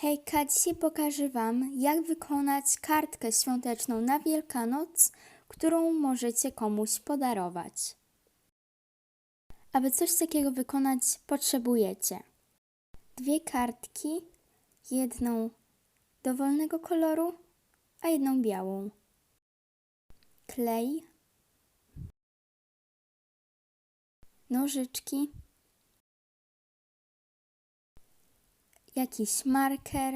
Hejka, dzisiaj pokażę Wam, jak wykonać kartkę świąteczną na Wielkanoc, którą możecie komuś podarować. Aby coś takiego wykonać, potrzebujecie dwie kartki, jedną dowolnego koloru, a jedną białą, klej, nożyczki, jakiś marker,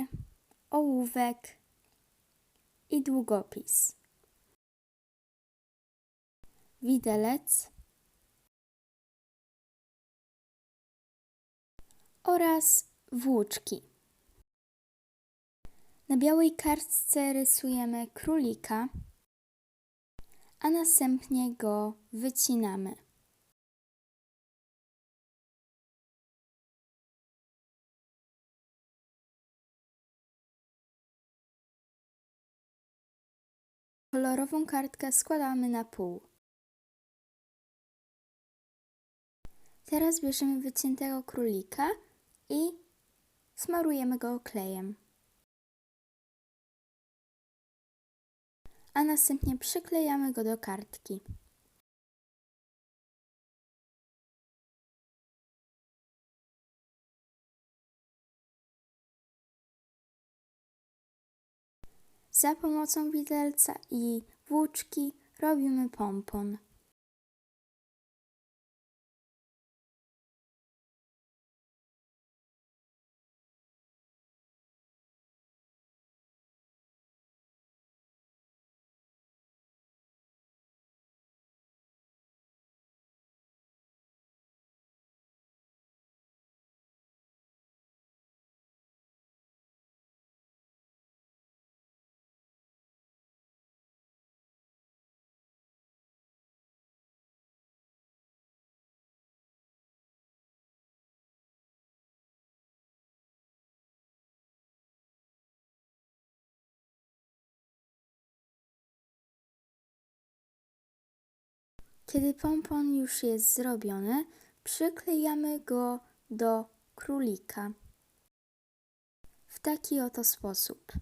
ołówek i długopis. Widelec oraz włóczki. Na białej kartce rysujemy królika, a następnie go wycinamy. Kolorową kartkę składamy na pół. Teraz bierzemy wyciętego królika i smarujemy go klejem. A następnie przyklejamy go do kartki. Za pomocą widelca i włóczki robimy pompon. Kiedy pompon już jest zrobiony, przyklejamy go do królika. W taki oto sposób.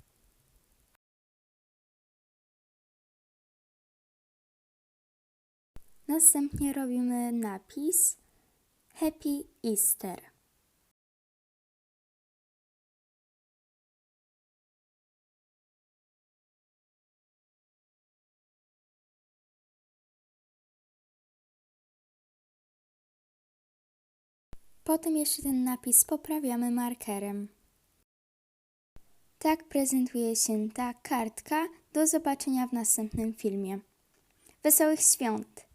Następnie robimy napis Happy Easter. Potem jeszcze ten napis poprawiamy markerem. Tak prezentuje się ta kartka. Do zobaczenia w następnym filmie. Wesołych świąt!